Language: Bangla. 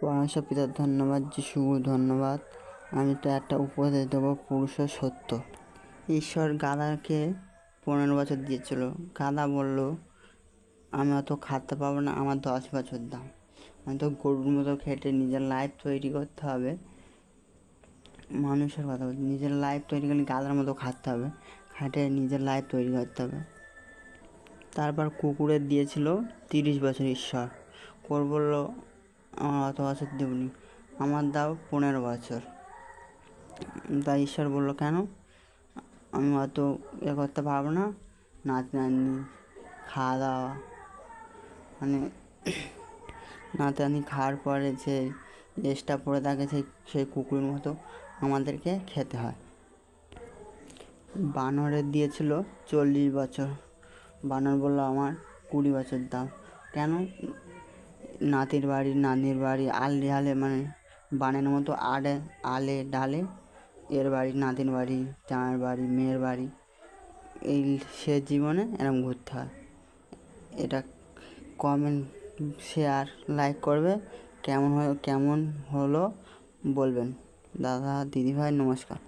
পরামর্শ পিতার ধন্যবাদ যিশু ধন্যবাদ। আমি তো একটা উপদেশ দেবো, পুরুষ সত্য। ঈশ্বর গাদাকে পনেরো বছর দিয়েছিল। গাদা বলল, আমি অত খাটতে পারব না, আমার দশ বছর দাম আমি তো গরুর মতো খেটে নিজের লাইফ তৈরি করতে হবে। মানুষের কথা বলছি, নিজের লাইফ তৈরি করলে গাদার মতো খাটতে হবে, খাটে নিজের লাইফ তৈরি করতে হবে। তারপর কুকুরের দিয়েছিল তিরিশ বছর ঈশ্বর। কুকুর বলল আমার অত বছর দেবনি। আমার দাও পনেরো বছর। তাই ঈশ্বর বলল, কেন? আমি অত এ করতে পারব না। নাতি নাতনি খাওয়া দাওয়া মানে নাতি নাতনি খাওয়ার পরে যে এক্সট্রা পড়ে থাকে সেই সেই কুকুরের মতো আমাদেরকে খেতে হয়। বানরের দিয়েছিল চল্লিশ বছর। বানর বলল, আমার কুড়ি বছর দাও। কেন? নাতির বাড়ি, নানির বাড়ি আলে আলে মানে বানের মতো আড়ে, আলে, ডালে এর বাড়ি, নাতির বাড়ি জামাইয়ের বাড়ি, মেয়ের বাড়ি। এই সে জীবনে এরকম ঘুরতে হয়। এটা কমেন্ট শেয়ার লাইক করবে। কেমন হয়, কেমন হলো বলবেন। দাদা, দিদিভাই, নমস্কার।